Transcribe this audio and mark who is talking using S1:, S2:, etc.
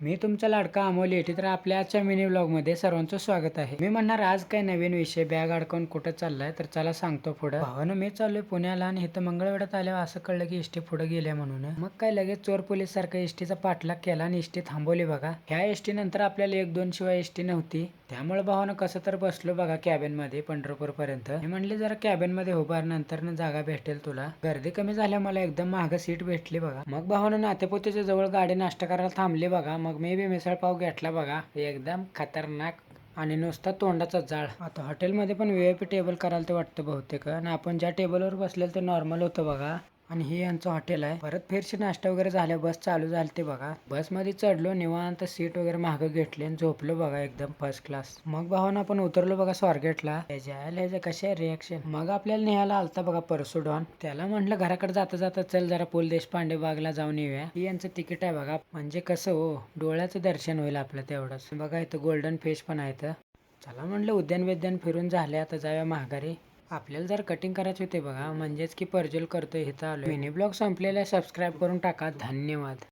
S1: मी तुमचा लाडका अमोल येते तर आपल्या आजच्या मिनी मध्ये सर्वांचं स्वागत आहे. मी म्हणणार आज काय नवीन विषय बॅग अडकवून कुठं चाललाय तर चला सांगतो पुढं. भावानं मी चाललोय पुण्याला आणि इथं मंगळवेढ्यात आल्यावर असं कळलं की इष्टी पुढे गेल्या म्हणून. मग काय लगेच चोर पोलीस सारखं इष्टीचा पाठलाग केला आणि इष्टी थांबवली बघा. ह्या एसटी नंतर आपल्याला एक दोन शिवाय एसटी नव्हती. त्यामुळे भावानं कसं तर बसलो बघा कॅबिनमध्ये पंढरपूर पर्यंत मी म्हणले जरा कॅबिनमध्ये उभार नंतर जागा भेटेल तुला. गर्दी कमी झाल्या मला एकदम महाग सीट भेटली बघा. मग भावानं नातेपोतेच्या जवळ गाडी नाश्ता करायला थांबली बघा. मग मी बी मिसळपाव घेतला बघा. एकदम खतरनाक आणि नुसता तोंडाचा जाळ. आता हॉटेलमध्ये पण व्ही आय पी टेबल करायला ते वाटतं बहुतेक. आणि आपण ज्या टेबलवर बसलेलं ते नॉर्मल होतं बघा. आणि हे यांचं हॉटेल आहे. परत फिरशी नाश्ता वगैरे झाल्या बस चालू झाली ते बघा. बसमध्ये चढलो निवांत सीट वगैरे मागं घेतली आणि झोपलो बघा एकदम फर्स्ट क्लास मग भावना आपण उतरलो बघा स्वारगेटला. ह्याच्या कशा रिॲक्शन मग आपल्याला निघायला आलता बघा परसू डॉन त्याला म्हटलं घराकडे जाता जाता चल जरा पूल देशपांडे बागला जाऊन येऊया. हे यांचं तिकीट आहे बघा. म्हणजे कसं हो डोळ्याचं दर्शन होईल आपलं तेवढंच. बघा इथं गोल्डन फेस पण आहे तर चला म्हटलं उद्यान विद्यान फिरून झाले आता जाऊया महागारी आपल्याला जर कटिंग करायचे होते बघा म्हणजेच की पर्जल करतो इथं आलो मिनी ब्लॉग संपलेला सबस्क्राईब करून टाका. धन्यवाद.